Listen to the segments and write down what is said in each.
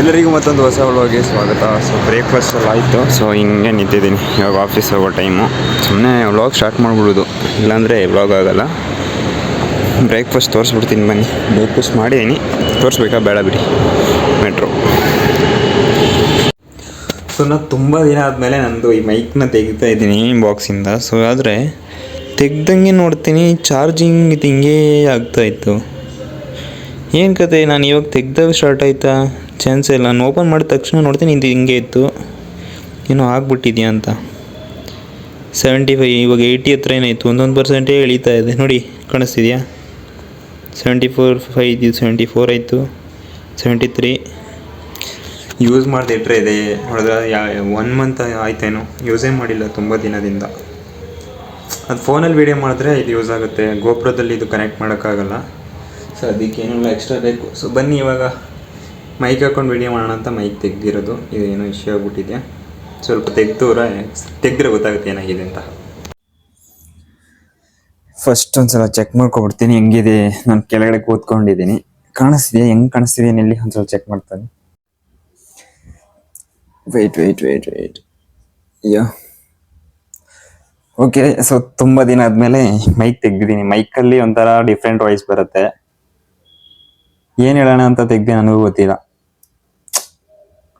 ಎಲ್ಲರಿಗೂ ಮತ್ತೊಂದು ಹೊಸ ಒಳಗೆ ಸ್ವಾಗತ. ಸೊ ಬ್ರೇಕ್ಫಾಸ್ಟ್ ಎಲ್ಲ ಆಯಿತು. ಸೊ ಹಿಂಗೆ ನಿಂತಿದ್ದೀನಿ. ಇವಾಗ ಆಫೀಸ್ ಹೋಗೋ ಟೈಮು ಸುಮ್ಮನೆ ವ್ಲಾಗ್ ಸ್ಟಾರ್ಟ್ ಮಾಡಿಬಿಡೋದು. ಇಲ್ಲಾಂದರೆ ವ್ಲಾಗ್ ಆಗೋಲ್ಲ. ಬ್ರೇಕ್ಫಾಸ್ಟ್ ತೋರಿಸ್ಬಿಡ್ತೀನಿ ಬನ್ನಿ. ಬ್ರೇಕ್ಫಾಸ್ಟ್ ಮಾಡಿದ್ದೀನಿ. ತೋರಿಸ್ಬೇಕಾ ಬೇಡ ಬಿಡಿ. ಮೆಟ್ರೋ ಸೊ ನಾನು ತುಂಬ ದಿನ ಆದಮೇಲೆ ನಂದು ಈ ಮೈಕ್ನ ತೆಗಿತಾ ಇದ್ದೀನಿ ಬಾಕ್ಸಿಂದ ಸೊ ಆದರೆ ತೆಗ್ದಂಗೆ ನೋಡ್ತೀನಿ. ಚಾರ್ಜಿಂಗ್ ಇದು ಹಿಂಗೇ ಆಗ್ತಾಯಿತ್ತು ಏನು ಕತೆ? ನಾನು ಇವಾಗ ತೆಗ್ದಾಗ ಸ್ಟಾರ್ಟ್ ಆಯ್ತಾ? ಚಾನ್ಸ್ ಇಲ್ಲ. ನಾನು ಓಪನ್ ಮಾಡಿದ ತಕ್ಷಣ ನೋಡ್ತೀನಿ, ಇದು ಹಿಂಗೆ ಇತ್ತು. ಏನೋ ಆಗ್ಬಿಟ್ಟಿದ್ಯಾ ಅಂತ. ಸೆವೆಂಟಿ ಫೈ ಇವಾಗ ಏಯ್ಟಿ ಹತ್ರ ಏನಾಯಿತು? ಒಂದೊಂದು ಪರ್ಸೆಂಟೇ ಇಳೀತಾ ಇದೆ. ನೋಡಿ, ಕಾಣಿಸ್ತಿದೆಯಾ? ಸೆವೆಂಟಿ ಫೋರ್ ಫೈವ್ ಇದು ಸೆವೆಂಟಿ ಫೋರ್ ಆಯಿತು. ಸೆವೆಂಟಿ ತ್ರೀ ಯೂಸ್ ಮಾಡಿದೆ ಇಟ್ಟರೆ ಇದೆ. ನೋಡಿದ್ರೆ, ಯಾ ಒನ್ ಮಂತ್ ಆಯ್ತೇನೋ. ಯೂಸೇ ಮಾಡಿಲ್ಲ ತುಂಬ ದಿನದಿಂದ. ಅದು ಫೋನಲ್ಲಿ ವೀಡಿಯೋ ಮಾಡಿದ್ರೆ ಇದು ಯೂಸ್ ಆಗುತ್ತೆ. ಗೋಪುರದಲ್ಲಿ ಇದು ಕನೆಕ್ಟ್ ಮಾಡೋಕ್ಕಾಗಲ್ಲ. ಸೊ ಅದಕ್ಕೆ ಏನೆಲ್ಲ ಎಕ್ಸ್ಟ್ರಾ ಬೇಕು? ಸೊ ಬನ್ನಿ ಇವಾಗ ಮೈಕ್ ಹಾಕೊಂಡು ವೀಡಿಯೋ ಮಾಡೋಣ ಅಂತ ಮೈಕ್ ತೆಗ್ದಿರೋದು. ಇದು ಏನೋ ಇಶ್ಯೂ ಆಗ್ಬಿಟ್ಟಿದೆ. ಸ್ವಲ್ಪ ತೆಗ್ದೂರ ತೆಗ್ದ್ರೆ ಗೊತ್ತಾಗುತ್ತೆ ಏನಾಗಿದೆ ಅಂತ. ಫಸ್ಟ್ ಒಂದ್ಸಲ ಚೆಕ್ ಮಾಡ್ಕೊಬಿಡ್ತೀನಿ ಹೆಂಗಿದೆ? ನಾನು ಕೆಳಗಡೆ ಕೂತ್ಕೊಂಡಿದ್ದೀನಿ. ಕಾಣಿಸ್ತಿದೆಯಾ? ಹೆಂಗೆ ಕಾಣಿಸ್ತಿದೆಯಾ ನೆಲ್ಲಿ ಒಂದ್ಸಲ ಚೆಕ್ ಮಾಡ್ತಾನೆ. ವೆಯ್ಟ್ ವೆಯ್ಟ್ ವೆಯ್ಟ್ ವೆಯ್ಟ್ ಅಯ್ಯೋ ಓಕೆ ಸೊ ತುಂಬ ದಿನ ಆದಮೇಲೆ ಮೈಕ್ ತೆಗ್ದಿದ್ದೀನಿ. ಮೈಕಲ್ಲಿ ಒಂಥರ ಡಿಫ್ರೆಂಟ್ ವಾಯ್ಸ್ ಬರುತ್ತೆ. ಏನು ಹೇಳೋಣ ಅಂತ ತೆಗ್ದೆ ನನಗೂ ಗೊತ್ತಿಲ್ಲ.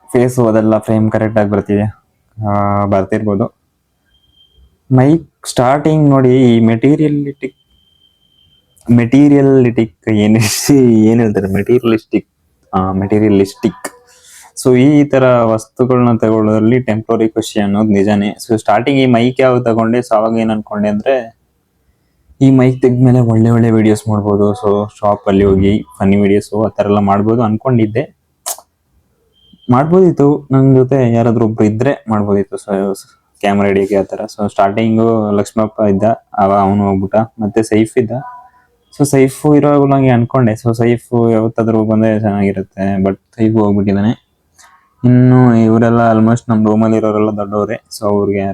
ಫೇಸು ಅದೆಲ್ಲ ಫ್ರೇಮ್ ಕರೆಕ್ಟಾಗಿ ಬರ್ತಿದೆ. ಆ, ಬರ್ತಿರ್ಬೋದು. ಮೈಕ್ ಸ್ಟಾರ್ಟಿಂಗ್ ನೋಡಿ ಈ ಮೆಟೀರಿಯಲಿಟಿಕ್ ಮೆಟೀರಿಯಲಿಟಿಕ್ ಏನು ಏನ್ ಹೇಳ್ತಾರೆ? ಮೆಟೀರಿಯಲಿಸ್ಟಿಕ್ ಮೆಟೀರಿಯಲಿಸ್ಟಿಕ್ ಸೊ ಈ ತರ ವಸ್ತುಗಳನ್ನ ತಗೊಳ್ಳೋದ್ರಲ್ಲಿ ಟೆಂಪ್ರರಿ ಖುಷಿ ಅನ್ನೋದು ನಿಜಾನೇ. ಸೊ ಸ್ಟಾರ್ಟಿಂಗ್ ಈ ಮೈಕ್ ಯಾವಾಗ ತಗೊಂಡೆ ಸೊ ಅವಾಗ ಏನ್ ಅನ್ಕೊಂಡೆ ಅಂದ್ರೆ ಈ ಮೈಕ್ ತೆಗ್ದ್ಮೇಲೆ ಒಳ್ಳೆ ಒಳ್ಳೆ ವಿಡಿಯೋಸ್ ಮಾಡ್ಬೋದು. ಸೊ ಶಾಪ್ ಅಲ್ಲಿ ಹೋಗಿ ಫನ್ನಿ ವಿಡಿಯೋಸ್ ಆ ಥರ ಎಲ್ಲ ಮಾಡ್ಬೋದು ಅನ್ಕೊಂಡಿದ್ದೆ. ಮಾಡ್ಬೋದಿತ್ತು. ನನ್ನ ಜೊತೆ ಯಾರಾದ್ರೂ ಒಬ್ರು ಇದ್ರೆ ಮಾಡ್ಬೋದಿತ್ತು. ಸೊ ಕ್ಯಾಮ್ರಾ ಹಿಡಿಯೋಕೆ ಆ ಥರ. ಸೊ ಸ್ಟಾರ್ಟಿಂಗು ಲಕ್ಷ್ಮಪ್ಪ ಇದ್ದ, ಅವ ಅವನು ಹೋಗ್ಬಿಟ್ಟ. ಮತ್ತೆ ಸೈಫ್ ಇದ್ದ. ಸೊ ಸೈಫು ಇರೋ ನಂಗೆ ಅನ್ಕೊಂಡೆ. ಸೊ ಸೈಫು ಯಾವತ್ತಾದ್ರೂ ಬಂದ್ರೆ ಚೆನ್ನಾಗಿರುತ್ತೆ. ಬಟ್ ಸೈಫು ಹೋಗ್ಬಿಟ್ಟಿದ್ದಾನೆ. ಇನ್ನು ಇವರೆಲ್ಲ ಆಲ್ಮೋಸ್ಟ್ ನಮ್ಮ ರೂಮಲ್ಲಿ ಇರೋರೆಲ್ಲ ದೊಡ್ಡವರೇ. ಸೊ ಅವ್ರಿಗೆ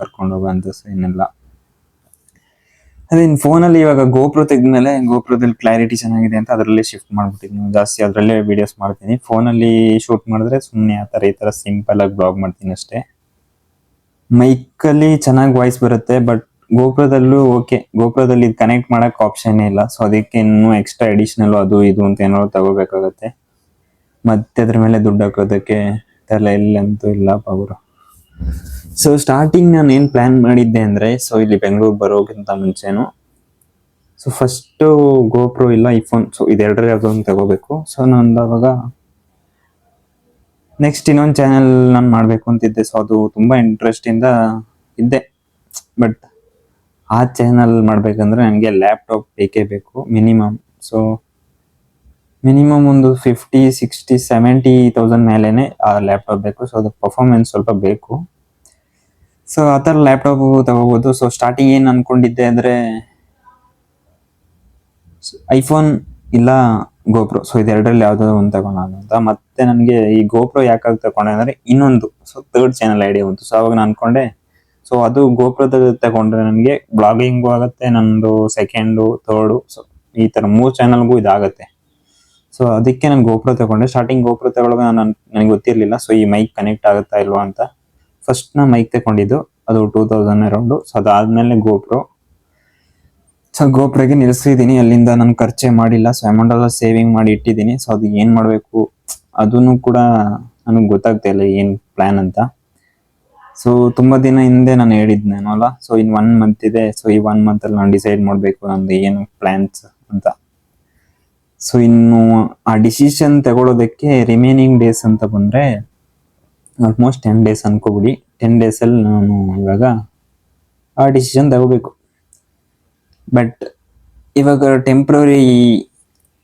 ಕರ್ಕೊಂಡು ಹೋಗೋ ಅಂತ ಏನಿಲ್ಲ ಅದೇನು ಫೋನಲ್ಲಿ ಇವಾಗ ಗೋಪ್ರೋ ತೆಗೆದ್ಮೇಲೆ ಗೋಪ್ರೋದಲ್ಲಿ ಕ್ಲಾರಿಟಿ ಚೆನ್ನಾಗಿದೆ ಅಂತ ಅದರಲ್ಲೇ ಶಿಫ್ಟ್ ಮಾಡ್ಬಿಟ್ಟಿದ್ದೀನಿ. ಜಾಸ್ತಿ ಅದರಲ್ಲೇ ವಿಡಿಯೋಸ್ ಮಾಡ್ತೀನಿ. ಫೋನಲ್ಲಿ ಶೂಟ್ ಮಾಡಿದ್ರೆ ಸುಮ್ಮನೆ ಆ ಥರ, ಈ ಥರ ಸಿಂಪಲ್ ಆಗಿ ಬ್ಲಾಗ್ ಮಾಡ್ತೀನಿ ಅಷ್ಟೇ. ಮೈಕಲ್ಲಿ ಚೆನ್ನಾಗಿ ವಾಯ್ಸ್ ಬರುತ್ತೆ ಬಟ್ ಗೋಪ್ರದಲ್ಲೂ ಓಕೆ ಗೋಪ್ರದಲ್ಲಿ ಇದು ಕನೆಕ್ಟ್ ಮಾಡೋಕ್ಕೆ ಆಪ್ಷನ್ ಇಲ್ಲ. ಸೊ ಅದಕ್ಕೆ ಇನ್ನೂ ಎಕ್ಸ್ಟ್ರಾ ಅಡಿಷನಲ್ ಅದು, ಇದು ಅಂತ ಏನೋ ತಗೋಬೇಕಾಗತ್ತೆ. ಮತ್ತೆ ಅದ್ರ ಮೇಲೆ ದುಡ್ಡು ಹಾಕೋದಕ್ಕೆ ತಲೆ ಇಲ್ಲಂತೂ ಇಲ್ಲ ಅವರು ಸೊ ಸ್ಟಾರ್ಟಿಂಗ್ ನಾನು ಏನು ಪ್ಲಾನ್ ಮಾಡಿದ್ದೆ ಅಂದ್ರೆ ಸೊ ಇಲ್ಲಿ ಬೆಂಗಳೂರು ಬರೋಕ್ಕಿಂತ ಮುಂಚೆನು ಸೊ ಫಸ್ಟು ಗೋಪ್ರೋ ಇಲ್ಲ ಐಫೋನ್ ಸೊ ಇದೆರಡರ ಯಾವುದೋ ಒಂದು ತಗೋಬೇಕು. ಸೊ ನಾನು ಅವಾಗ ನೆಕ್ಸ್ಟ್ ಇನ್ನೊಂದು ಚಾನೆಲ್ ನಾನು ಮಾಡಬೇಕು ಅಂತಿದ್ದೆ. ಸೊ ಅದು ತುಂಬ ಇಂಟ್ರೆಸ್ಟಿಂದ ಇದ್ದೆ. ಬಟ್ ಆ ಚಾನಲ್ ಮಾಡಬೇಕಂದ್ರೆ ನನಗೆ ಲ್ಯಾಪ್ಟಾಪ್ ಬೇಕೇ ಬೇಕು ಮಿನಿಮಮ್ ಸೊ ಮಿನಿಮಮ್ ಒಂದು ಫಿಫ್ಟಿ ಸಿಕ್ಸ್ಟಿ ಸೆವೆಂಟಿ ತೌಸಂಡ್ ಮೇಲೇ ಆ ಲ್ಯಾಪ್ಟಾಪ್ ಬೇಕು. ಸೊ ಅದು ಪರ್ಫಾರ್ಮೆನ್ಸ್ ಸ್ವಲ್ಪ ಬೇಕು. ಸೊ ಆ ಥರ ಲ್ಯಾಪ್ಟಾಪ್ ತಗೋಬೋದು. ಸೊ ಸ್ಟಾರ್ಟಿಂಗ್ ಏನು ಅನ್ಕೊಂಡಿದ್ದೆ ಅಂದರೆ ಐಫೋನ್ ಇಲ್ಲ ಗೋಪ್ರೋ ಸೊ ಇದೆರಡರಲ್ಲಿ ಯಾವುದೋ ಒಂದು ತಗೊಂಡು ಅಂತ. ಮತ್ತೆ ನನಗೆ ಈ ಗೋಪ್ರೋ ಯಾಕಾಗಿ ತಗೊಂಡೆ ಅಂದರೆ ಇನ್ನೊಂದು. ಸೊ ತರ್ಡ್ ಚಾನಲ್ ಐಡಿಯಾ ಬಂತು. ಸೊ ಅವಾಗ ನಾನು ಅನ್ಕೊಂಡೆ ಸೊ ಅದು ಗೋಪ್ರದ ತಗೊಂಡ್ರೆ ನನಗೆ ಬ್ಲಾಗಿಂಗು ಆಗುತ್ತೆ, ನಂದು ಸೆಕೆಂಡು ಥರ್ಡು ಸೊ ಈ ಥರ ಮೂರು ಚಾನಲ್ಗೂ ಇದಾಗುತ್ತೆ. ಸೊ ಅದಕ್ಕೆ ನಾನು ಗೋಪ್ರೋ ತಗೊಂಡೆ. ಸ್ಟಾರ್ಟಿಂಗ್ ಗೋಪ್ರೋ ತಗೊಳ್ಳೋಕೆ ನಾನು, ನನಗೆ ಗೊತ್ತಿರಲಿಲ್ಲ. ಸೊ ಈ ಮೈಕ್ ಕನೆಕ್ಟ್ ಆಗುತ್ತಾ ಇಲ್ವಾ ಅಂತ. ಫಸ್ಟ್ ನಾ ಮೈಕ್ ತಗೊಂಡಿದ್ದು, ಅದು ಟೂ ತೌಸಂಡ್ ಅರೌಂಡು ಸೊ ಅದಾದ್ಮೇಲೆ ಗೋಪ್ರೋ ಸೊ ಗೋಪ್ರೋಗೆ ನಿಲ್ಲಿಸಿದ್ದೀನಿ ಅಲ್ಲಿಂದ ನಾನು ಖರ್ಚೆ ಮಾಡಿಲ್ಲ ಸೊ ಅಮೌಂಟ್ ಎಲ್ಲ ಸೇವಿಂಗ್ ಮಾಡಿ ಇಟ್ಟಿದ್ದೀನಿ ಸೊ ಅದು ಏನು ಮಾಡಬೇಕು ಅದೂ ಕೂಡ ನನಗೆ ಗೊತ್ತಾಗ್ತಾ ಇಲ್ಲ ಏನು ಪ್ಲ್ಯಾನ್ ಅಂತ. ಸೊ ತುಂಬ ದಿನ ಹಿಂದೆ ನಾನು ಹೇಳಿದ್ನೇನೋ ಅಲ್ಲ ಸೊ ಇನ್ ಒನ್ ಮಂತ್ ಇದೆ ಸೊ ಈ ಒನ್ ಮಂತಲ್ಲಿ ನಾನು ಡಿಸೈಡ್ ಮಾಡಬೇಕು ನಂದು ಏನು ಪ್ಲ್ಯಾನ್ಸ್ ಅಂತ. ಸೊ ಇನ್ನು ಆ ಡಿಸಿಷನ್ ತಗೊಳ್ಳೋದಕ್ಕೆ ರಿಮೈನಿಂಗ್ ಡೇಸ್ ಅಂತ ಬಂದರೆ ಆಲ್ಮೋಸ್ಟ್ ಟೆನ್ ಡೇಸ್ ಅನ್ಕೋಬಿಡಿ. ಟೆನ್ ಡೇಸಲ್ಲಿ ನಾನು ಇವಾಗ ಆ ಡಿಸಿಷನ್ ತಗೋಬೇಕು. ಬಟ್ ಇವಾಗ ಟೆಂಪ್ರವರಿ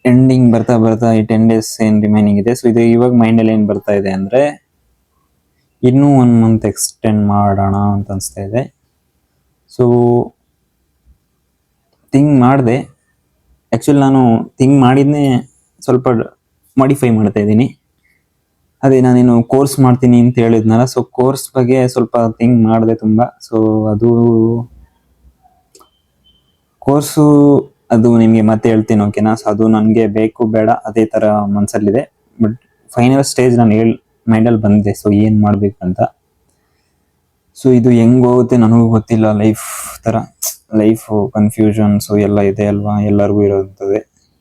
ಎಂಡಿಂಗ್ ಬರ್ತಾ ಬರ್ತಾ ಈ ಟೆನ್ ಡೇಸ್ ಏನು ರಿಮೈನಿಂಗ್ ಇದೆ. ಸೊ ಇದು ಇವಾಗ ಮೈಂಡಲ್ಲಿ ಏನು ಬರ್ತಾ ಇದೆ ಅಂದರೆ ಇನ್ನೂ ಒನ್ ಮಂತ್ ಎಕ್ಸ್ಟೆಂಡ್ ಮಾಡೋಣ ಅಂತ ಅನಿಸ್ತಾ ಇದೆ. ಸೊ ಥಿಂಕ್ ಮಾಡಿದೆ. ಆ್ಯಕ್ಚುಲಿ ನಾನು ಥಿಂಗ್ ಮಾಡಿದ್ನೇ ಸ್ವಲ್ಪ ಮಾಡಿಫೈ ಮಾಡ್ತಾ ಇದ್ದೀನಿ. ಅದೇ ನಾನೇನು ಕೋರ್ಸ್ ಮಾಡ್ತೀನಿ ಅಂತ ಹೇಳಿದ್ನಲ್ಲ ಸೊ ಕೋರ್ಸ್ ಬಗ್ಗೆ ಸ್ವಲ್ಪ ಥಿಂಕ್ ಮಾಡಿದೆ ತುಂಬ. ಸೊ ಅದು ಕೋರ್ಸು ಅದು ನಿಮಗೆ ಮತ್ತೆ ಹೇಳ್ತೀನಿ ಓಕೆನಾ ಸೊ ಅದು ನನಗೆ ಬೇಕು, ಬೇಡ, ಅದೇ ಥರ ಮನಸ್ಸಲ್ಲಿದೆ ಬಟ್ ಫೈನಲ್ ಸ್ಟೇಜ್ ನಾನು ಹೇಳಿ ಮೈಂಡಲ್ಲಿ ಬಂದಿದೆ ಸೊ ಏನು ಮಾಡಬೇಕು ಅಂತ. ಸೊ ಇದು ಹೆಂಗೆ ಹೋಗುತ್ತೆ ನನಗೂ ಗೊತ್ತಿಲ್ಲ ಲೈಫ್ ತರ. ಲೈಫ್ ಕನ್ಫ್ಯೂಷನ್ಸ್ ಎಲ್ಲ ಇದೆ ಅಲ್ವಾ? ಎಲ್ಲರಿಗೂ ಇರೋಂಥದ್ದೇ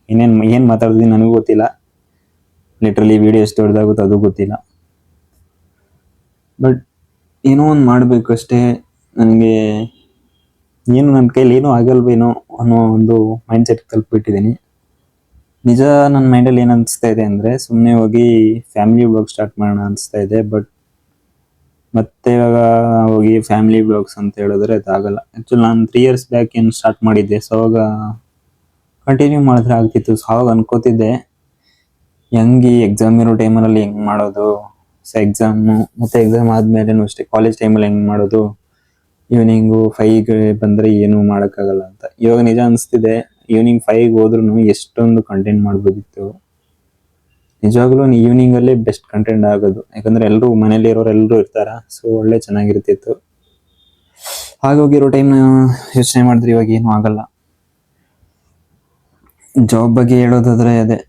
ಇನ್ನೇನು, ಏನು ಮಾತಾಡಿದ್ವಿ ನನಗೂ ಗೊತ್ತಿಲ್ಲ. ಲಿಟ್ರಲಿ ವಿಡಿಯೋ ಎಷ್ಟು ದೊಡ್ಡದಾಗುತ್ತೆ ಅದು ಗೊತ್ತಿಲ್ಲ. ಬಟ್ ಏನೋ ಒಂದು ಮಾಡಬೇಕು ಅಷ್ಟೇ. ನನಗೆ ಏನು ನನ್ನ ಕೈಲಿ ಏನೂ ಆಗಲ್ವೇನೋ ಅನ್ನೋ ಒಂದು ಮೈಂಡ್ ಸೆಟ್ ತಲುಪಿಬಿಟ್ಟಿದ್ದೀನಿ ನಿಜ ನನ್ನ ಮೈಂಡಲ್ಲಿ ಏನು ಅನಿಸ್ತಾ ಇದೆ ಅಂದರೆ ಸುಮ್ಮನೆ ಹೋಗಿ ಫ್ಯಾಮಿಲಿ ಬ್ಲಾಗ್ ಸ್ಟಾರ್ಟ್ ಮಾಡೋಣ ಅನಿಸ್ತಾ ಇದೆ ಬಟ್ ಮತ್ತೆ ಇವಾಗ ಹೋಗಿ ಫ್ಯಾಮಿಲಿ ಬ್ಲಾಗ್ಸ್ ಅಂತ ಹೇಳಿದ್ರೆ ಅದಾಗಲ್ಲ ಆ್ಯಕ್ಚುಲಿ ನಾನು ತ್ರೀ ಇಯರ್ಸ್ ಬ್ಯಾಕ್ ಏನು ಸ್ಟಾರ್ಟ್ ಮಾಡಿದ್ದೆ ಸೊ ಅವಾಗ ಕಂಟಿನ್ಯೂ ಮಾಡಿದ್ರೆ ಆಗ್ತಿತ್ತು. ಸೊ ಅವಾಗ ಅನ್ಕೋತಿದ್ದೆ. ಹೆಂಗೆ ಎಕ್ಸಾಮ್ ಇರೋ ಟೈಮಲ್ಲಿ ಹೆಂಗ್ ಮಾಡೋದು? ಸೊ ಎಕ್ಸಾಮ್ ಮತ್ತೆ ಎಕ್ಸಾಮ್ ಆದ್ಮೇಲೆನೂ ಅಷ್ಟೇ ಕಾಲೇಜ್ ಟೈಮಲ್ಲಿ ಹೆಂಗ್ ಮಾಡೋದು? ಈವ್ನಿಂಗು ಫೈವ್ಗೆ ಬಂದ್ರೆ ಏನು ಮಾಡೋಕ್ಕಾಗಲ್ಲ ಅಂತ. ಇವಾಗ ನಿಜ ಅನಿಸ್ತಿದೆ ಈವ್ನಿಂಗ್ ಫೈವ್ಗೆ ಹೋದ್ರೂ ಎಷ್ಟೊಂದು ಕಂಟೆಂಟ್ ಮಾಡ್ಬೋದಿತ್ತು. ನಿಜವಾಗ್ಲೂ ಈವ್ನಿಂಗ್ ಅಲ್ಲೇ ಬೆಸ್ಟ್ ಕಂಟೆಂಟ್ ಆಗೋದು. ಯಾಕಂದ್ರೆ ಎಲ್ಲರೂ ಮನೇಲಿ ಇರೋರು ಎಲ್ಲರೂ ಇರ್ತಾರ? ಸೊ ಒಳ್ಳೆ ಚೆನ್ನಾಗಿರ್ತಿತ್ತು. ಹಾಗೋಗಿರೋ ಟೈಮ್ ಯೋಚನೆ ಮಾಡಿದ್ರೆ ಇವಾಗ ಏನು ಆಗಲ್ಲ. ಜಾಬ್ ಬಗ್ಗೆ ಹೇಳೋದಾದ್ರೆ ಅದೇ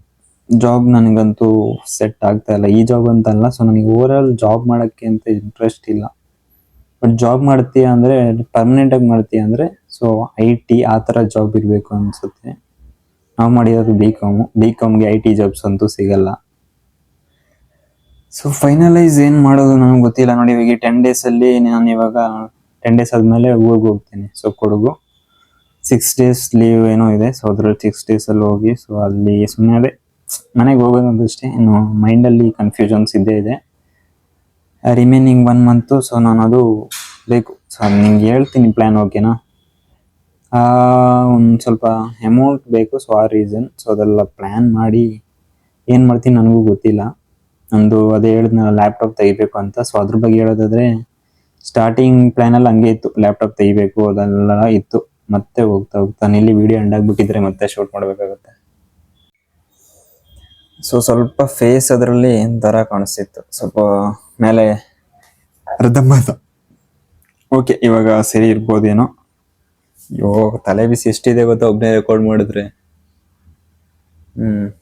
ಜಾಬ್ ನನಗಂತೂ ಸೆಟ್ ಆಗ್ತಾ ಇಲ್ಲ. ಈ ಜಾಬ್ ಅಂತ ಅಲ್ಲ ಸೊ ನನಗೆ ಓವರ್ ಜಾಬ್ ಮಾಡೋಕ್ಕೆ ಅಂತ ಇಂಟ್ರೆಸ್ಟ್ ಇಲ್ಲ. ಬಟ್ ಜಾಬ್ ಮಾಡ್ತೀಯ ಅಂದರೆ ಪರ್ಮನೆಂಟ್ ಆಗಿ ಮಾಡ್ತೀಯ ಅಂದರೆ ಸೊ ಐ ಟಿ ಆ ಥರ ಜಾಬ್ ಇರಬೇಕು ಅನ್ಸುತ್ತೆ. ನಾವು ಮಾಡಿರೋದು ಬಿ ಕಾಮು ಬಿ ಕಾಮ್ಗೆ ಐ ಟಿ ಜಾಬ್ಸ್ ಅಂತೂ ಸಿಗಲ್ಲ. ಸೊ ಫೈನಲೈಸ್ ಏನ್ ಮಾಡೋದು ನನಗೆ ಗೊತ್ತಿಲ್ಲ. ನೋಡಿ, ಇವಾಗ ಟೆನ್ ಡೇಸ್ ಅಲ್ಲಿ ನಾನು ಇವಾಗ ಟೆನ್ ಡೇಸ್ ಆದ್ಮೇಲೆ ಊರಿಗೆ ಹೋಗ್ತೀನಿ. So Kodagu. Six days leave ಏನೋ ಇದೆ. ಸೊ ಅದ್ರಲ್ಲಿ ಸಿಕ್ಸ್ ಡೇಸ್ ಅಲ್ಲಿ ಹೋಗಿ ಸೊ ಅಲ್ಲಿ ಸುಮ್ಮನೆ ಅದೇ ಮನೆಗೆ ಹೋಗೋದು ಅಷ್ಟೇ, ಇನ್ನು ಮೈಂಡಲ್ಲಿ ಕನ್ಫ್ಯೂಷನ್ಸ್ ಇದ್ದೇ ಇದೆ. ರಿಮೈನಿಂಗ್ ಒನ್ ಮಂತು ಸೊ ನಾನು ಅದು ಬೇಕು. ಸೊ ನಿಂಗೆ ಹೇಳ್ತೀನಿ ಪ್ಲ್ಯಾನ್ ಓಕೆನಾ ಒಂದು ಸ್ವಲ್ಪ ಅಮೌಂಟ್ ಬೇಕು ಸೊ ಆ ರೀಸನ್ ಸೊ ಅದೆಲ್ಲ ಪ್ಲ್ಯಾನ್ ಮಾಡಿ ಏನು ಮಾಡ್ತೀನಿ ನನಗೂ ಗೊತ್ತಿಲ್ಲ. ನಂದು ಅದೇ ಹೇಳಿದ್ನಲ್ಲ ಲ್ಯಾಪ್ಟಾಪ್ ತೆಗಿಬೇಕು ಅಂತ. ಸೊ ಅದ್ರ ಬಗ್ಗೆ ಹೇಳೋದಾದ್ರೆ ಸ್ಟಾರ್ಟಿಂಗ್ ಪ್ಲ್ಯಾನಲ್ಲಿ ಹಂಗೆ ಇತ್ತು. ಲ್ಯಾಪ್ಟಾಪ್ ತೆಗಿಬೇಕು, ಅದೆಲ್ಲ ಇತ್ತು. ಮತ್ತೆ ಹೋಗ್ತಾ ಹೋಗ್ತಾ ಇಲ್ಲಿ ವಿಡಿಯೋ ಎಂಡ್ ಆಗಿಬಿಟ್ಟಿದ್ರೆ ಮತ್ತೆ ಶೂಟ್ ಮಾಡಬೇಕಾಗುತ್ತೆ. ಸೊ ಸ್ವಲ್ಪ ಫೇಸ್ ಅದರಲ್ಲಿ ದರ ಕಾಣಿಸ್ತಿತ್ತು. ಸ್ವಲ್ಪ ಮೇಲೆ ಅರ್ಧಂಬರ್ಧ. ಓಕೆ ಇವಾಗ ಸರಿ ಇರ್ಬೋದೇನೋ? ಅಯ್ಯೋ ತಲೆ ಬಿಸಿ ಎಷ್ಟಿದೆ ಗೊತ್ತಾ ಒಬ್ಬನೇ ರೆಕಾರ್ಡ್ ಮಾಡಿದ್ರೆ? ಹ್ಮ್.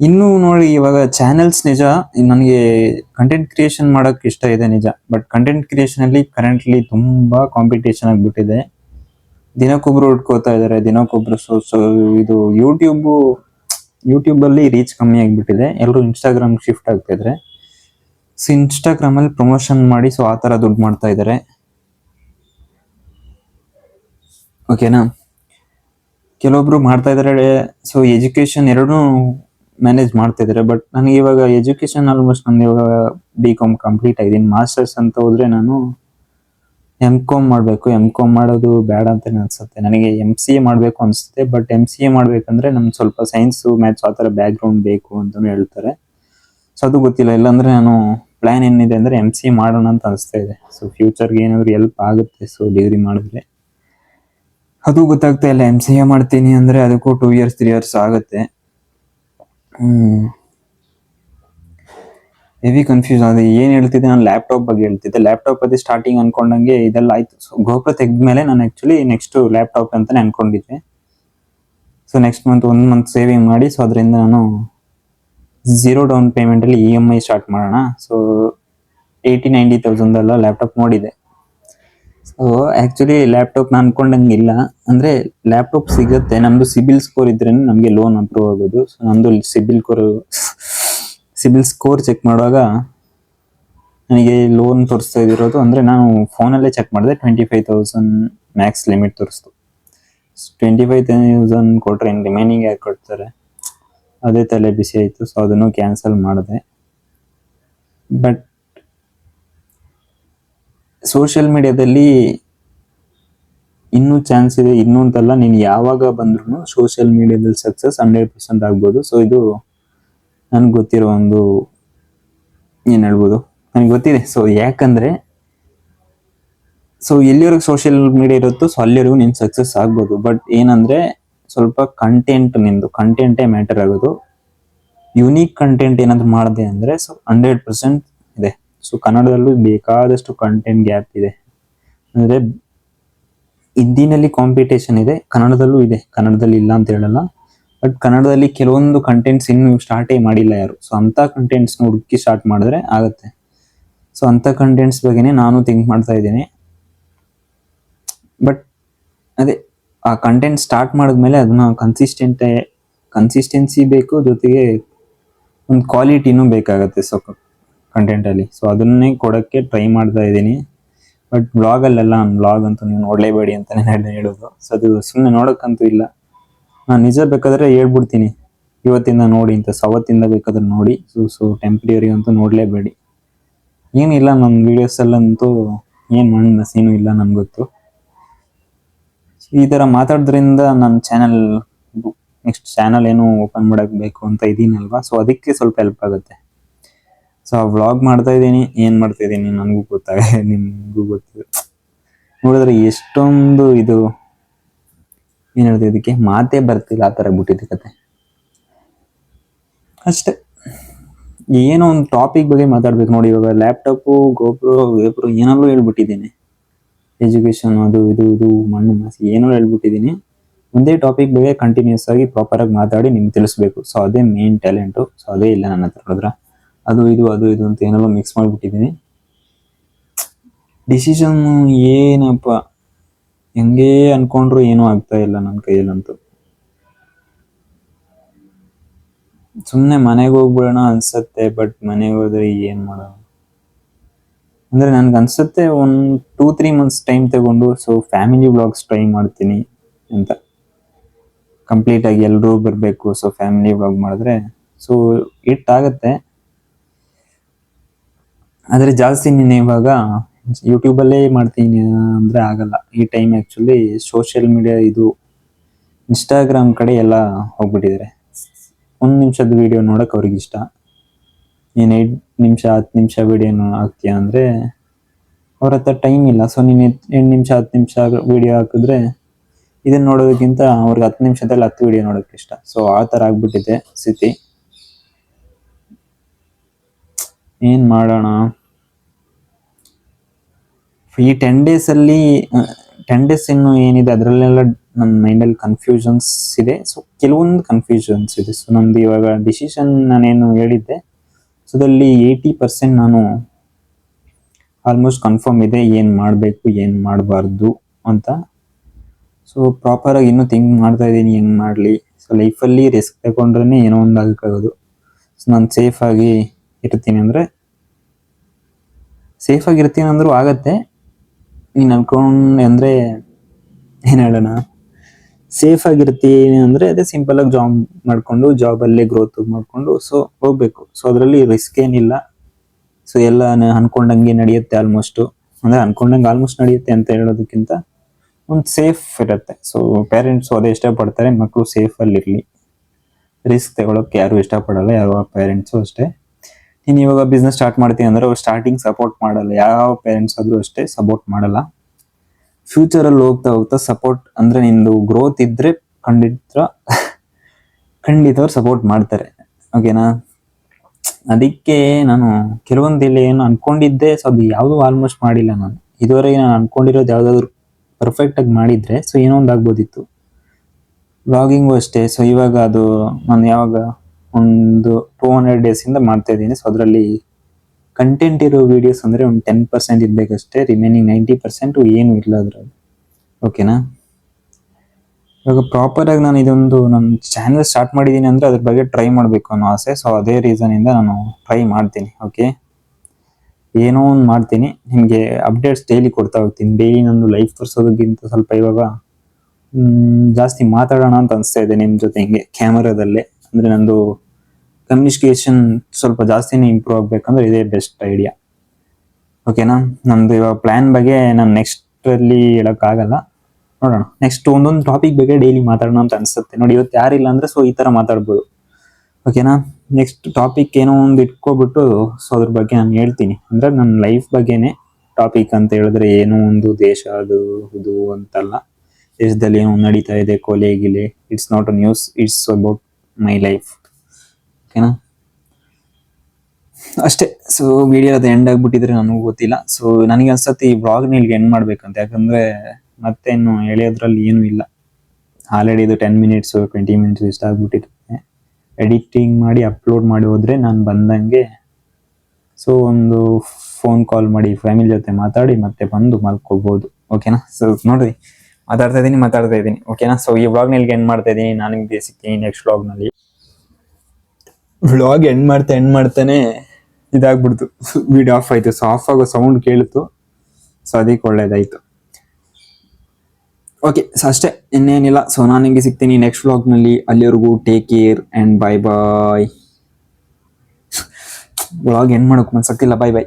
ಇನ್ನು ನೋಡಿ, ಇವಾಗ ಚಾನೆಲ್ಸ್ ನಿಜ, ನನಗೆ ಕಂಟೆಂಟ್ ಕ್ರಿಯೇಷನ್ ಮಾಡೋಕೆ ಇಷ್ಟ ಇದೆ ನಿಜ. ಬಟ್ ಕಂಟೆಂಟ್ ಕ್ರಿಯೇಷನ್ ಅಲ್ಲಿ ಕರೆಂಟ್ಲಿ ತುಂಬಾ ಕಾಂಪಿಟೇಷನ್ ಆಗಿಬಿಟ್ಟಿದೆ. ದಿನಕ್ಕೊಬ್ರು ಉಟ್ಕೋತಾ ಇದಾರೆ, ದಿನಕ್ಕೊಬ್ರು ಸೊ ಸೊ, ಇದು ಯೂಟ್ಯೂಬ್ ಯೂಟ್ಯೂಬ್ ಅಲ್ಲಿ ರೀಚ್ ಕಮ್ಮಿ ಆಗಿಬಿಟ್ಟಿದೆ. ಎಲ್ಲರೂ ಇನ್ಸ್ಟಾಗ್ರಾಮ್ ಶಿಫ್ಟ್ ಆಗ್ತಾ ಇದ್ರೆ. ಸೊ ಇನ್ಸ್ಟಾಗ್ರಾಮ್ ಅಲ್ಲಿ ಪ್ರಮೋಷನ್ ಮಾಡಿ ಸೊ ಆ ತರ ದುಡ್ಡು ಮಾಡ್ತಾ ಇದ್ದಾರೆ ಓಕೆನಾ ಕೆಲವೊಬ್ರು ಮಾಡ್ತಾ ಇದ್ದಾರೆ ಸೊ ಎಜುಕೇಶನ್ ಎರಡೂ ಮ್ಯಾನೇಜ್ ಮಾಡ್ತಾ ಇದ್ದಾರೆ ಬಟ್ ನನಗೆ ಇವಾಗ ಎಜುಕೇಶನ್ ಆಲ್ಮೋಸ್ಟ್ ನಾನು ಇವಾಗ ಬಿ ಕಾಮ್ ಕಂಪ್ಲೀಟ್ ಆಗಿದ್ದೀನಿ ಮಾಸ್ಟರ್ಸ್ ಅಂತ ಹೋದ್ರೆ ನಾನು ಎಂ ಕಾಮ್ ಮಾಡಬೇಕು. ಎಂ ಕಾಮ್ ಮಾಡೋದು ಬೇಡ ಅಂತ ಅನ್ಸುತ್ತೆ. ನನಗೆ ಎಂ ಸಿ ಎ ಮಾಡಬೇಕು ಅನಿಸುತ್ತೆ. ಬಟ್ ಎಂ ಸಿ ಎ ಮಾಡಬೇಕಂದ್ರೆ ನಮ್ಗೆ ಸ್ವಲ್ಪ ಸೈನ್ಸು ಮ್ಯಾಥ್ಸ್ ಆ ಥರ ಬ್ಯಾಕ್ಗ್ರೌಂಡ್ ಬೇಕು ಅಂತಲೂ ಹೇಳ್ತಾರೆ. ಸೊ ಅದು ಗೊತ್ತಿಲ್ಲ. ಇಲ್ಲಾಂದರೆ ನಾನು ಪ್ಲ್ಯಾನ್ ಏನಿದೆ ಅಂದರೆ ಎಂ ಸಿ ಎ ಮಾಡೋಣ ಅಂತ ಅನಿಸ್ತಾ ಇದೆ. ಸೊ ಫ್ಯೂಚರ್ಗೆ ಏನಾದರೂ ಹೆಲ್ಪ್ ಆಗುತ್ತೆ. ಸೊ ಡಿಗ್ರಿ ಮಾಡಿದ್ರೆ. ಅದು ಗೊತ್ತಾಗ್ತಾ ಇಲ್ಲ. ಎಂ ಸಿ ಎ ಮಾಡ್ತೀನಿ ಅಂದರೆ ಅದಕ್ಕೂ ಟೂ ಇಯರ್ಸ್ ತ್ರೀ ಇಯರ್ಸ್ ಆಗುತ್ತೆ. ಹೆವಿ ಕನ್ಫ್ಯೂಸ್ ಆಗಿದೆ ಏನ್ ಹೇಳ್ತಿದ್ದೆ? ನಾನು ಲ್ಯಾಪ್ಟಾಪ್ ಬಗ್ಗೆ ಹೇಳ್ತಿದ್ದೆ. ಲ್ಯಾಪ್ಟಾಪ್ ಅದೇ ಸ್ಟಾರ್ಟಿಂಗ್ ಅನ್ಕೊಂಡಂಗೆ ಇದೆಲ್ಲ ಆಯ್ತು. ಸೊ ಗೋಪುರ ತೆಗೆದ್ಮೇಲೆ ನಾನು ಆಕ್ಚುಲಿ ನೆಕ್ಸ್ಟ್ ಲ್ಯಾಪ್ಟಾಪ್ ಅಂತ ಅನ್ಕೊಂಡಿದ್ದೆ. ಸೊ ನೆಕ್ಸ್ಟ್ ಮಂತ್ ಒಂದು ಮಂತ್ ಸೇವಿಂಗ್ ಮಾಡಿ ಸೊ ಅದರಿಂದ ನಾನು ಝೀರೋ ಡೌನ್ ಪೇಮೆಂಟ್ ಅಲ್ಲಿ ಇ ಎಂ ಐ ಸ್ಟಾರ್ಟ್ ಮಾಡೋಣ. ಸೊ ಏಯ್ಟಿ ನೈಂಟಿ ತೌಸಂಡ್ ಎಲ್ಲ ಲ್ಯಾಪ್ಟಾಪ್ ನೋಡಿದೆ. ಸೊ ಆಕ್ಚುಲಿ ಲ್ಯಾಪ್ಟಾಪ್ ನಾನು ಅನ್ಕೊಂಡಂಗಿಲ್ಲ ಅಂದ್ರೆ ಲ್ಯಾಪ್ಟಾಪ್ ಸಿಗುತ್ತೆ. ನಮ್ದು ಸಿಬಿಲ್ ಸ್ಕೋರ್ ಇದ್ರೆ ನಮಗೆ ಲೋನ್ ಅಪ್ರೂವ್ ಆಗೋದು. ಸೊ ನಮ್ದು CIBIL score CIBIL score check ಮಾಡುವಾಗ ನನಗೆ ಲೋನ್ ತೋರಿಸ್ತಾ ಇದಿರೋದು ಅಂದರೆ ನಾನು ಫೋನಲ್ಲೇ ಚೆಕ್ ಮಾಡಿದೆ twenty five thousand max limit ತೋರಿಸ್ತು. Twenty five thousand ಕೊಟ್ಟರೆ ಇನ್ನು ರಿಮೈನಿಂಗ್ ಯಾಕೆ ಕೊಡ್ತಾರೆ? ಅದೇ ತಲೆ ಬಿಸಿ ಆಯಿತು ಸೊ ಅದನ್ನು ಕ್ಯಾನ್ಸಲ್ ಮಾಡಿದೆ. ಬಟ್ ಸೋಷಿಯಲ್ ಮೀಡಿಯಾದಲ್ಲಿ ಇನ್ನೂ ಚಾನ್ಸ್ ಇದೆ, ಇನ್ನೂ ಅಂತಲ್ಲ, ನೀನು ಯಾವಾಗ ಬಂದ್ರೂ ಸೋಷಿಯಲ್ ಮೀಡಿಯಾದಲ್ಲಿ ಸಕ್ಸಸ್ ಹಂಡ್ರೆಡ್ ಪರ್ಸೆಂಟ್ ಆಗ್ಬೋದು. ಸೊ ಇದು ನನ್ಗೆ ಗೊತ್ತಿರೋ ಒಂದು ಏನು ಹೇಳ್ಬೋದು? ನನಗೆ ಗೊತ್ತಿದೆ. ಸೊ ಯಾಕಂದ್ರೆ ಸೊ ಎಲ್ಲಿವರೆಗೂ ಸೋಷಿಯಲ್ ಮೀಡಿಯಾ ಇರುತ್ತೋ ಸೊ ಅಲ್ಲಿವರೆಗೂ ನೀನು ಸಕ್ಸಸ್ ಆಗ್ಬೋದು. ಬಟ್ ಏನಂದ್ರೆ, ಸ್ವಲ್ಪ ಕಂಟೆಂಟ್ ನಿಂದು ಕಂಟೆಂಟೇ ಮ್ಯಾಟರ್ ಆಗೋದು. ಯುನೀಕ್ ಕಂಟೆಂಟ್ ಏನಾದ್ರು ಮಾಡಿದೆ ಅಂದ್ರೆ ಸೊ ಹಂಡ್ರೆಡ್ ಪರ್ಸೆಂಟ್ ಇದೆ. ಸೊ ಕನ್ನಡದಲ್ಲೂ ಬೇಕಾದಷ್ಟು ಕಂಟೆಂಟ್ ಗ್ಯಾಪ್ ಇದೆ. ಅಂದರೆ, ಹಿಂದಿನಲ್ಲಿ ಕಾಂಪಿಟೇಷನ್ ಇದೆ, ಕನ್ನಡದಲ್ಲೂ ಇದೆ. ಕನ್ನಡದಲ್ಲಿ ಇಲ್ಲ ಅಂತ ಹೇಳಲ್ಲ. ಬಟ್ ಕನ್ನಡದಲ್ಲಿ ಕೆಲವೊಂದು ಕಂಟೆಂಟ್ಸ್ ಇನ್ನು ಸ್ಟಾರ್ಟೇ ಮಾಡಿಲ್ಲ ಯಾರು. ಸೊ ಅಂಥ ಕಂಟೆಂಟ್ಸ್ನ ಹುಡುಕಿ ಸ್ಟಾರ್ಟ್ ಮಾಡಿದ್ರೆ ಆಗುತ್ತೆ. ಸೊ ಅಂತ ಕಂಟೆಂಟ್ಸ್ ಬಗ್ಗೆನೇ ನಾನು ಥಿಂಕ್ ಮಾಡ್ತಾ ಇದ್ದೀನಿ. ಬಟ್ ಅದೇ, ಆ ಕಂಟೆಂಟ್ ಸ್ಟಾರ್ಟ್ ಮಾಡಿದ್ಮೇಲೆ ಅದನ್ನ ಕನ್ಸಿಸ್ಟೆಂಟ್ ಕನ್ಸಿಸ್ಟೆನ್ಸಿ ಬೇಕು, ಜೊತೆಗೆ ಒಂದು ಕ್ವಾಲಿಟಿನೂ ಬೇಕಾಗತ್ತೆ ಸೊ ಕಂಟೆಂಟಲ್ಲಿ ಸೊ ಅದನ್ನೇ ಕೊಡೋಕ್ಕೆ ಟ್ರೈ ಮಾಡ್ತಾ ಇದ್ದೀನಿ. ಬಟ್ ಬ್ಲಾಗಲ್ಲೆಲ್ಲ ನಾನು ಬ್ಲಾಗ್ ಅಂತೂ ನೀವು ನೋಡಲೇಬೇಡಿ ಅಂತಲೇ ಹೇಳೋದು. ಸೊ ಅದು ಸುಮ್ಮನೆ ನೋಡೋಕ್ಕಂತೂ ಇಲ್ಲ. ನಾನು ನಿಜ ಬೇಕಾದ್ರೆ ಹೇಳ್ಬಿಡ್ತೀನಿ. ಇವತ್ತಿಂದ ನೋಡಿ ಅಂತ ಸವತ್ತಿಂದ ಬೇಕಾದ್ರೆ ನೋಡಿ, ಸೊ ಸೊ ಟೆಂಪ್ರರಿ ಅಂತೂ ನೋಡಲೇಬೇಡಿ. ಏನಿಲ್ಲ ನನ್ನ ವೀಡಿಯೋಸಲ್ಲಂತೂ ಏನು ಮಣ್ಣು ಸೀನು ಇಲ್ಲ ನನ್ಗೆ ಗೊತ್ತು. ಈ ಥರ ಮಾತಾಡೋದ್ರಿಂದ ನನ್ನ ಚಾನಲ್ ನೆಕ್ಸ್ಟ್ ಚಾನಲ್ ಏನು ಓಪನ್ ಮಾಡಕ್ಕೆ ಬೇಕು ಅಂತ ಇದ್ದೀನಲ್ವಾ ಸೊ ಅದಕ್ಕೆ ಸ್ವಲ್ಪ ಹೆಲ್ಪ್ ಆಗುತ್ತೆ. ಸೊ ವ್ಲಾಗ್ ಮಾಡ್ತಾ ಇದ್ದೀನಿ. ಏನು ಮಾಡ್ತಾ ಇದ್ದೀನಿ ನನಗೂ ಗೊತ್ತಾಗ ನಿಮಗೂ ಗೊತ್ತಿದೆ. ನೋಡಿದ್ರೆ ಎಷ್ಟೊಂದು ಇದು ಏನು ಹೇಳ್ತೀವಿ ಇದಕ್ಕೆ ಮಾತೇ ಬರ್ತಿಲ್ಲ ಆ ಥರ ಬಿಟ್ಟಿದೆ ಕತೆ. ಅಷ್ಟೇ. ಏನೋ ಒಂದು ಟಾಪಿಕ್ ಬಗ್ಗೆ ಮಾತಾಡ್ಬೇಕು ನೋಡಿ ಇವಾಗ. ಲ್ಯಾಪ್ಟಾಪು ಗೋಪ್ರೋ ವೇಪ್ರೋ ಏನಾದ್ರು ಹೇಳ್ಬಿಟ್ಟಿದ್ದೀನಿ. ಎಜುಕೇಶನ್ ಅದು ಇದು ಇದು, ಮಣ್ಣು ಮಾಸಿ ಏನೋ ಹೇಳ್ಬಿಟ್ಟಿದ್ದೀನಿ. ಒಂದೇ ಟಾಪಿಕ್ ಬಗ್ಗೆ ಕಂಟಿನ್ಯೂಸ್ ಆಗಿ ಪ್ರಾಪರ್ ಆಗಿ ಮಾತಾಡಿ ನಿಮ್ಗೆ ತಿಳಿಸ್ಬೇಕು. ಸೊ ಅದೇ ಮೇನ್ ಟ್ಯಾಲೆಂಟು ಸೊ ಅದೇ ಇಲ್ಲ ನನ್ನ ಹತ್ರ ಹೋದ್ರ ಅದು ಇದು ಅದು ಇದು ಅಂತ ಏನೆಲ್ಲ ಮಿಕ್ಸ್ ಮಾಡಿಬಿಟ್ಟಿದ್ದೀನಿ. ಡಿಸಿಷನ್ ಏನಪ್ಪ? ಹೆಂಗೇ ಅನ್ಕೊಂಡ್ರು ಏನೂ ಆಗ್ತಾ ಇಲ್ಲ ನನ್ನ ಕೈಯಲ್ಲಂತೂ. ಸುಮ್ಮನೆ ಮನೆಗೆ ಹೋಗ್ಬಿಡೋಣ ಅನ್ಸತ್ತೆ, ಬಟ್ ಮನೆಗೆ ಹೋದ್ರೆ ಏನು ಮಾಡೋಣ ಅಂದ್ರೆ ನನ್ಗೆ ಅನ್ಸುತ್ತೆ ಒಂದು ಟೂ, ತ್ರೀ ಮಂತ್ಸ್ ಟೈಮ್ ತಗೊಂಡು, ಸೊ ಫ್ಯಾಮಿಲಿ ವ್ಲಾಗ್ಸ್ ಟ್ರೈ ಮಾಡ್ತೀನಿ ಅಂತ. ಕಂಪ್ಲೀಟ್ ಆಗಿ ಎಲ್ಲರೂ ಬರಬೇಕು, ಸೊ ಫ್ಯಾಮಿಲಿ ವ್ಲಾಗ್ ಮಾಡಿದ್ರೆ. ಸೊ ಇಟ್ ಆಗುತ್ತೆ. ಆದರೆ ಜಾಸ್ತಿ ನೀನು ಇವಾಗ ಯೂಟ್ಯೂಬಲ್ಲೇ ಮಾಡ್ತೀನಿ ಅಂದರೆ ಆಗಲ್ಲ. ಈ ಟೈಮ್ ಆ್ಯಕ್ಚುಲಿ ಸೋಷಿಯಲ್ ಮೀಡಿಯಾ ಇದು ಇನ್ಸ್ಟಾಗ್ರಾಮ್ ಕಡೆ ಎಲ್ಲ ಹೋಗ್ಬಿಟ್ಟಿದ್ದಾರೆ ಒಂದು ನಿಮಿಷದ ವಿಡಿಯೋ ನೋಡೋಕೆ ಅವ್ರಿಗೆ ಇಷ್ಟ. ನೀನು ಎಂಟು ನಿಮಿಷ, ಹತ್ತು ನಿಮಿಷ ವಿಡಿಯೋ ಹಾಕ್ತೀಯ ಅಂದರೆ ಅವ್ರ ಹತ್ರ ಟೈಮ್ ಇಲ್ಲ. ಸೊ ನೀನು ಎಂಟು ನಿಮಿಷ, ಹತ್ತು ನಿಮಿಷ ವಿಡಿಯೋ ಹಾಕಿದ್ರೆ ಇದನ್ನ ನೋಡೋದಕ್ಕಿಂತ ಅವ್ರಿಗೆ ಹತ್ತು ನಿಮಿಷದಲ್ಲಿ ಹತ್ತು ವಿಡಿಯೋ ನೋಡೋಕೆ ಇಷ್ಟ. ಸೊ ಆ ಥರ ಆಗ್ಬಿಟ್ಟಿದೆ ಸ್ಥಿತಿ. ಏನು ಮಾಡೋಣ? ಈ ಟೆನ್ ಡೇಸಲ್ಲಿ ಟೆನ್ ಡೇಸ್ ಇನ್ನು ಏನಿದೆ, ಅದರಲ್ಲೆಲ್ಲ ನನ್ನ ಮೈಂಡಲ್ಲಿ ಕನ್ಫ್ಯೂಷನ್ಸ್ ಇದೆ. ಸೊ ಕೆಲವೊಂದು ಕನ್ಫ್ಯೂಷನ್ಸ್ ಇದೆ. ಸೊ ನಮ್ದು ಇವಾಗ ಡಿಸಿಷನ್ ನಾನೇನು ಹೇಳಿದ್ದೆ ಸೊ ಅದರಲ್ಲಿ ಏಯ್ಟಿ ಪರ್ಸೆಂಟ್ ನಾನು ಆಲ್ಮೋಸ್ಟ್ ಕನ್ಫರ್ಮ್ ಇದೆ, ಏನು ಮಾಡಬೇಕು, ಏನು ಮಾಡಬಾರ್ದು ಅಂತ. ಸೊ ಪ್ರಾಪರಾಗಿ ಇನ್ನೂ ಥಿಂಕ್ ಮಾಡ್ತಾ ಇದ್ದೀನಿ, ಹೆಂಗೆ ಮಾಡಲಿ. ಸೊ ಲೈಫಲ್ಲಿ ರಿಸ್ಕ್ ತಗೊಂಡ್ರೆ ಏನೋ ಒಂದು ಆಗಕ್ಕಾಗೋದು ಸೊ ನಾನು ಸೇಫಾಗಿ ಇರ್ತೀನಿ ಅಂದರೆ ಸೇಫಾಗಿರ್ತೀನಿ ಅಂದರೂ ಆಗತ್ತೆ. ನೀನು ಅನ್ಕೊಂಡ್ ಅಂದ್ರೆ ಏನು ಹೇಳೋಣ? ಸೇಫ್ ಆಗಿರ್ತೀನಿ ಅಂದ್ರೆ ಅದೇ ಸಿಂಪಲ್ ಆಗಿ ಜಾಬ್ ಮಾಡಿಕೊಂಡು ಜಾಬಲ್ಲೇ ಗ್ರೋತ್ ಮಾಡ್ಕೊಂಡು ಸೊ ಹೋಗ್ಬೇಕು. ಸೊ ಅದರಲ್ಲಿ ರಿಸ್ಕ್ ಏನಿಲ್ಲ. ಸೊ ಎಲ್ಲ ಅನ್ಕೊಂಡಂಗೆ ನಡೆಯುತ್ತೆ ಆಲ್ಮೋಸ್ಟ್ ಅಂದ್ರೆ ಅನ್ಕೊಂಡಂಗೆ ಆಲ್ಮೋಸ್ಟ್ ನಡೆಯುತ್ತೆ ಅಂತ ಹೇಳೋದಕ್ಕಿಂತ ಒಂದು ಸೇಫ್ ಇರುತ್ತೆ. ಸೊ ಪೇರೆಂಟ್ಸ್ ಅದೇ ಇಷ್ಟಪಡ್ತಾರೆ ಮಕ್ಕಳು ಸೇಫ್ ಅಲ್ಲಿ ಇರಲಿ ರಿಸ್ಕ್ ತಗೊಳಕ್ಕೆ ಯಾರು ಇಷ್ಟಪಡಲ್ಲ ಯಾವ ಪೇರೆಂಟ್ಸು ಅಷ್ಟೇ. ನೀನು ಇವಾಗ ಬಿಸ್ನೆಸ್ ಸ್ಟಾರ್ಟ್ ಮಾಡ್ತೀನಿ ಅಂದ್ರೆ ಅವ್ರು ಸ್ಟಾರ್ಟಿಂಗ್ ಸಪೋರ್ಟ್ ಮಾಡಲ್ಲ. ಯಾವ ಪೇರೆಂಟ್ಸ್ ಆದರೂ ಅಷ್ಟೇ ಸಪೋರ್ಟ್ ಮಾಡಲ್ಲ. ಫ್ಯೂಚರಲ್ಲಿ ಹೋಗ್ತಾ ಹೋಗ್ತಾ ಸಪೋರ್ಟ್ ಅಂದ್ರೆ ನಿಂದು ಗ್ರೋತ್ ಇದ್ರೆ ಖಂಡಿತ ಖಂಡಿತ ಅವ್ರು ಸಪೋರ್ಟ್ ಮಾಡ್ತಾರೆ ಓಕೆನಾ ಅದಕ್ಕೆ ನಾನು ಕೆಲವೊಂದು ಇಲ್ಲಿ ಏನು ಅನ್ಕೊಂಡಿದ್ದೆ ಸೊ ಅದು ಯಾವುದೂ ಆಲ್ಮೋಸ್ಟ್ ಮಾಡಿಲ್ಲ ನಾನು. ಇದುವರೆಗೆ ನಾನು ಅನ್ಕೊಂಡಿರೋದು ಯಾವುದಾದ್ರು ಪರ್ಫೆಕ್ಟ್ ಆಗಿ ಮಾಡಿದ್ರೆ ಸೊ ಏನೋ ಒಂದು ಆಗ್ಬೋದಿತ್ತು. ವ್ಲಾಗಿಂಗು ಅಷ್ಟೇ. ಸೊ ಇವಾಗ ಅದು, ನಾನು ಯಾವಾಗ ಒಂದು ಟೂ ಹಂಡ್ರೆಡ್ ಡೇಸಿಂದ ಮಾಡ್ತಾ ಇದ್ದೀನಿ. ಸೊ ಅದರಲ್ಲಿ ಕಂಟೆಂಟ್ ಇರೋ ವಿಡಿಯೋಸ್ ಅಂದರೆ ಒಂದು ಟೆನ್ ಪರ್ಸೆಂಟ್ ಇರಬೇಕಷ್ಟೇ. ರಿಮೈನಿಂಗ್ ನೈಂಟಿ ಪರ್ಸೆಂಟು ಏನು ಇಲ್ಲ ಅದರಲ್ಲಿ. ಓಕೆನಾ ಇವಾಗ ಪ್ರಾಪರಾಗಿ ನಾನು ಇದೊಂದು ನನ್ನ ಚಾನಲ್ ಸ್ಟಾರ್ಟ್ ಮಾಡಿದ್ದೀನಿ ಅಂದರೆ ಅದ್ರ ಬಗ್ಗೆ ಟ್ರೈ ಮಾಡಬೇಕು ಅನ್ನೋ ಆಸೆ. ಸೊ ಅದೇ ರೀಸನಿಂದ ನಾನು ಟ್ರೈ ಮಾಡ್ತೀನಿ. ಓಕೆ ಏನೋ ಒಂದು ಮಾಡ್ತೀನಿ. ನಿಮಗೆ ಅಪ್ಡೇಟ್ಸ್ ಡೈಲಿ ಕೊಡ್ತಾ ಹೋಗ್ತೀನಿ. ಡೈಲಿ ನಂದು ಲೈಫ್ ತೋರಿಸೋದಕ್ಕಿಂತ ಸ್ವಲ್ಪ ಇವಾಗ ಜಾಸ್ತಿ ಮಾತಾಡೋಣ ಅಂತ ಅನಿಸ್ತಾ ಇದೆ ನಿಮ್ಮ ಜೊತೆ ಹಿಂಗೆ ಕ್ಯಾಮರಾದಲ್ಲೇ ಅಂದರೆ ನಂದು ಕಮ್ಯುನಿಕೇಶನ್ ಸ್ವಲ್ಪ ಜಾಸ್ತಿನೇ ಇಂಪ್ರೂವ್ ಆಗಬೇಕಂದ್ರೆ ಇದೇ ಬೆಸ್ಟ್ ಐಡಿಯಾ ಓಕೆನಾ ನಮ್ದು ಇವಾಗ ಪ್ಲ್ಯಾನ್ ಬಗ್ಗೆ ನಾನು ನೆಕ್ಸ್ಟಲ್ಲಿ ಹೇಳೋಕ್ಕಾಗಲ್ಲ. ನೋಡೋಣ. ನೆಕ್ಸ್ಟ್ ಒಂದೊಂದು ಟಾಪಿಕ್ ಬಗ್ಗೆ ಡೈಲಿ ಮಾತಾಡೋಣ ಅಂತ ಅನ್ಸುತ್ತೆ. ನೋಡಿ, ಇವತ್ತು ಯಾರಿಲ್ಲ ಅಂದರೆ ಸೊ ಈ ಥರ ಮಾತಾಡ್ಬೋದು. ಓಕೆನಾ ನೆಕ್ಸ್ಟ್ ಟಾಪಿಕ್ ಏನೋ ಒಂದು ಇಟ್ಕೊಬಿಟ್ಟು ಸೊ ಅದ್ರ ಬಗ್ಗೆ ನಾನು ಹೇಳ್ತೀನಿ. ಅಂದರೆ ನನ್ನ ಲೈಫ್ ಬಗ್ಗೆನೇ ಟಾಪಿಕ್ ಅಂತ ಹೇಳಿದ್ರೆ ಏನೋ ಒಂದು ದೇಶ, ಅದು, ಇದು ಅಂತಲ್ಲ. ದೇಶದಲ್ಲಿ ಏನೋ ನಡೀತಾ ಇದೆ, ಕೊಲೆ, ಗಿಲೆ. It's not a news it's about my life ಓಕೆನಾ? ಅಷ್ಟೇ ಸೊ ವಿಡಿಯೋ ಅದು ಎಂಡ್ ಆಗಿಬಿಟ್ಟಿದ್ರೆ ನನಗೂ ಗೊತ್ತಿಲ್ಲ. ಸೊ ನನಗೆ ಅನ್ಸತ್ತೆ ಈ ಬ್ಲಾಗ್ ಇಲ್ಲಿಗೆ ಎಂಡ್ ಮಾಡ್ಬೇಕಂತ. ಯಾಕಂದ್ರೆ ಮತ್ತೆ ಇನ್ನು ಎಳೆಯೋದ್ರಲ್ಲಿ ಏನೂ ಇಲ್ಲ. ಆಲ್ರೆಡಿ ಇದು ಟೆನ್ ಮಿನಿಟ್ಸ್ ಟ್ವೆಂಟಿ ಮಿನಿಟ್ಸ್ ಇಷ್ಟ ಆಗ್ಬಿಟ್ಟಿರುತ್ತೆ ಎಡಿಟಿಂಗ್ ಮಾಡಿ ಅಪ್ಲೋಡ್ ಮಾಡಿ ಹೋದ್ರೆ ನಾನು ಬಂದಂಗೆ ಸೊ ಒಂದು ಫೋನ್ ಕಾಲ್ ಮಾಡಿ ಫ್ಯಾಮಿಲಿ ಜೊತೆ ಮಾತಾಡಿ, ಮತ್ತೆ ಬಂದು ಮಲ್ಕೋಬಹುದು ಓಕೆನಾ ಸೊ ನೋಡ್ರಿ, ಮಾತಾಡ್ತಾ ಇದ್ದೀನಿ ಮಾತಾಡ್ತಾ ಇದ್ದೀನಿ. ಓಕೆನಾ ಸೊ ಈ ಬ್ಲಾಗ್ ಇಲ್ಲಿಗೆ ಎಂಡ್ ಮಾಡ್ತಾ ಇದ್ದೀನಿ. ನಾನು ನಿಮಗೆ ಸಿಗ್ತೀನಿ ನೆಕ್ಸ್ಟ್ ವ್ಲಾಗ್ನಲ್ಲಿ ವ್ಲಾಗ್ ಎಂಡ್ ಮಾಡ್ತಾ ಎಂಡ್ ಮಾಡ್ತಾನೆ ಇದಾಗ್ಬಿಡ್ತು. ವಿಡಿಯೋ ಆಫ್ ಆಯ್ತು. ಸೊ ಆಫ್ ಆಗೋ ಸೌಂಡ್ ಕೇಳಿತು ಸೊ ಅದಕ್ಕೆ ಒಳ್ಳೇದಾಯ್ತು. ಓಕೆ ಸೊ ಅಷ್ಟೇ. ಇನ್ನೇನಿಲ್ಲ. ಸೊ ನಾನು ಹಿಂಗೆ ಸಿಗ್ತೀನಿ ನೆಕ್ಸ್ಟ್ ವ್ಲಾಗ್ನಲ್ಲಿ ಅಲ್ಲಿವರೆಗೂ take care and bye bye vlog end ಮಾಡೋಕೆ ಮನ್ಸಕ್ತಿಲ್ಲ ಬಾಯ್ ಬಾಯ್